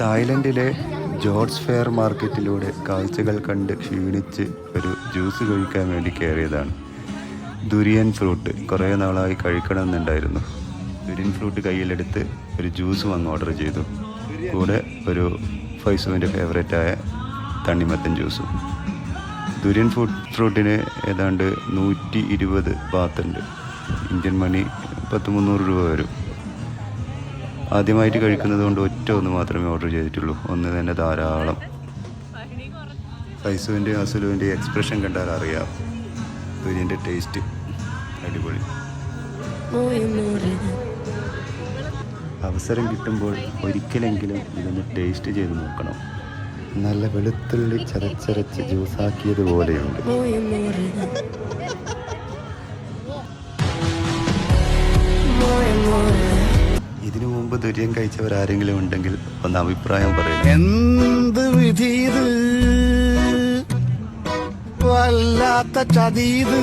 തായ്ലൻഡിലെ George fair മാർക്കറ്റിലൂടെ കാഴ്ചകൾ കണ്ട് ക്ഷീണിച്ച് ഒരു ജ്യൂസ് കഴിക്കാൻ വേണ്ടി കയറിയതാണ്. ദുരിയൻ ഫ്രൂട്ട് കുറേ നാളായി കഴിക്കണമെന്നുണ്ടായിരുന്നു. ദുരിയൻ ഫ്രൂട്ട് കയ്യിലെടുത്ത് ഒരു ജ്യൂസ് വന്ന് ഓർഡർ ചെയ്തു. കൂടെ ഒരു ഫൈസുവിന്റെ ഫേവറേറ്റായ തണ്ണിമത്തൻ ജ്യൂസും. ദുരിയൻ ഫ്രൂട്ട് ഫ്രൂട്ടിന് ഏതാണ്ട് നൂറ്റി ഇരുപത് ബാത്തുണ്ട് ഇന്ത്യൻ മണി പത്ത് മുന്നൂറ് രൂപ വരും. ആദ്യമായിട്ട് കഴിക്കുന്നത് കൊണ്ട് ഒറ്റ ഒന്ന് മാത്രമേ ഓർഡർ ചെയ്തിട്ടുള്ളൂ. ഒന്ന് തന്നെ ധാരാളം. ഫൈസുവിന്റെയും അസുലുവിന്റെയും എക്സ്പ്രഷൻ കണ്ടാൽ അറിയാം. ബിരിയാണിന്റെ ടേസ്റ്റ് അടിപൊളി. അവസരം കിട്ടുമ്പോൾ ഒരിക്കലെങ്കിലും ഇതൊന്ന് ടേസ്റ്റ് ചെയ്ത് നോക്കണം. നല്ല വെളുത്തുള്ളി ചതച്ചരച്ച് ജ്യൂസാക്കിയതുപോലെയുണ്ട് ഇതിനു മുമ്പ് ദുര്യം കഴിച്ചവരാരെങ്കിലും ഉണ്ടെങ്കിൽ ഒന്ന് അഭിപ്രായം പറയണം എന്ത് വിധി വല്ലാത്ത ചതീത്